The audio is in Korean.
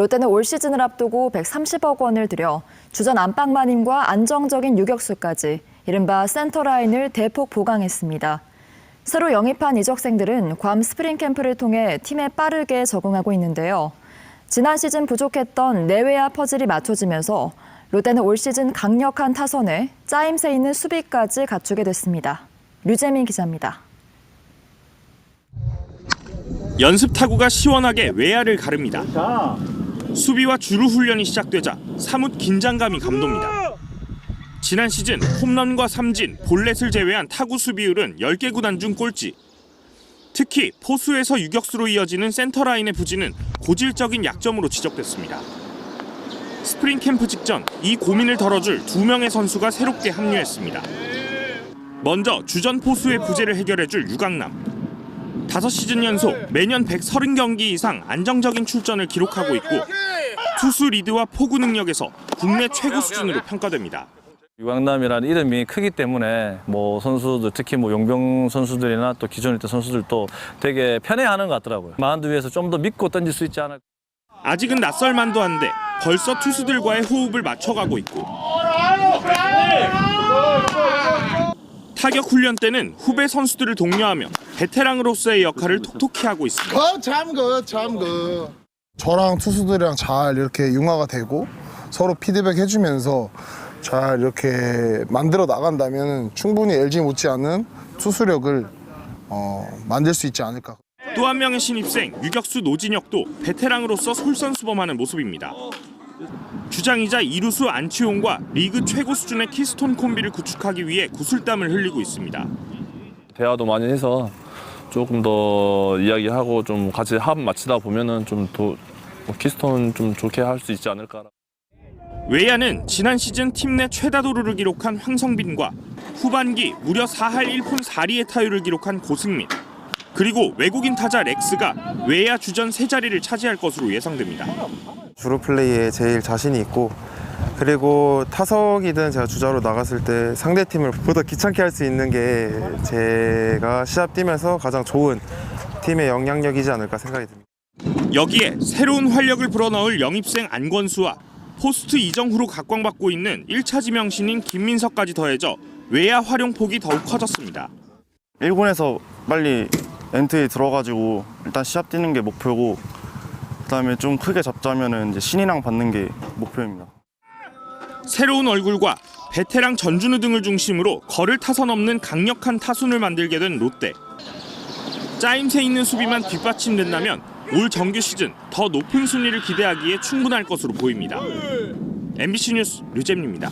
롯데는 올 시즌을 앞두고 130억 원을 들여 주전 안방마님과 안정적인 유격수까지 이른바 센터라인을 대폭 보강했습니다. 새로 영입한 이적생들은 괌 스프링 캠프를 통해 팀에 빠르게 적응하고 있는데요. 지난 시즌 부족했던 내외야 퍼즐이 맞춰지면서 롯데는 올 시즌 강력한 타선에 짜임새 있는 수비까지 갖추게 됐습니다. 류재민 기자입니다. 연습 타구가 시원하게 외야를 가릅니다. 수비와 주루 훈련이 시작되자 사뭇 긴장감이 감돕니다. 지난 시즌 홈런과 삼진, 볼넷을 제외한 타구 수비율은 10개 구단 중 꼴찌. 특히 포수에서 유격수로 이어지는 센터 라인의 부진은 고질적인 약점으로 지적됐습니다. 스프링 캠프 직전 이 고민을 덜어줄 두 명의 선수가 새롭게 합류했습니다. 먼저 주전 포수의 부재를 해결해줄 유강남. 5시즌 연속 매년 130경기 이상 안정적인 출전을 기록하고 있고 투수 리드와 포구 능력에서 국내 최고 수준으로 평가됩니다. 유강남이라는 이름이 크기 때문에 뭐 선수들 특히 뭐 용병 선수들이나 또 기존 있던 선수들도 되게 편해하는 것 같더라고요. 마운드 위에서 좀 더 믿고 던질 수 있지 않을까. 아직은 낯설만도 한데 벌써 투수들과의 호흡을 맞춰가고 있고 타격 훈련 때는 후배 선수들을 독려하며 베테랑으로서의 역할을 톡톡히 하고 있습니다. 거참 거참 거. 저랑 투수들이랑 잘 이렇게 융화가 되고 서로 피드백 해주면서 잘 이렇게 만들어 나간다면 충분히 LG 못지않은 투수력을 어, 만들 수 있지 않을까. 또 한 명의 신입생 유격수 노진혁도 베테랑으로서 솔선수범하는 모습입니다. 주장이자 이루수 안치홍과 리그 최고 수준의 키스톤 콤비를 구축하기 위해 구슬땀을 흘리고 있습니다. 대화도 많이 해서 조금 더 이야기하고 좀 같이 합 맞추다 보면은 좀더 키스톤 좀 좋게 할 수 있지 않을까. 외야는 지난 시즌 팀 내 최다도루를 기록한 황성빈과 후반기 무려 4할 1푼 4리의 타율을 기록한 고승민 그리고 외국인 타자 렉스가 외야 주전 세 자리를 차지할 것으로 예상됩니다. 주로 플레이에 제일 자신이 있고 그리고 타석이든 제가 주자로 나갔을 때 상대 팀을 보다 귀찮게 할 수 있는 게 제가 시합 뛰면서 가장 좋은 팀의 영향력이지 않을까 생각이 듭니다. 여기에 새로운 활력을 불어넣을 영입생 안권수와 포스트 이정후로 각광받고 있는 1차 지명신인 김민석까지 더해져 외야 활용폭이 더욱 커졌습니다. 일본에서 빨리 엔트에 들어가지고 일단 시합 뛰는 게 목표고 그다음에 좀 크게 잡자면은 이제 신인왕 받는 게 목표입니다. 새로운 얼굴과 베테랑 전준우 등을 중심으로 거를 타선 없는 강력한 타순을 만들게 된 롯데. 짜임새 있는 수비만 뒷받침된다면 올 정규 시즌 더 높은 순위를 기대하기에 충분할 것으로 보입니다. MBC 뉴스 류잼입니다.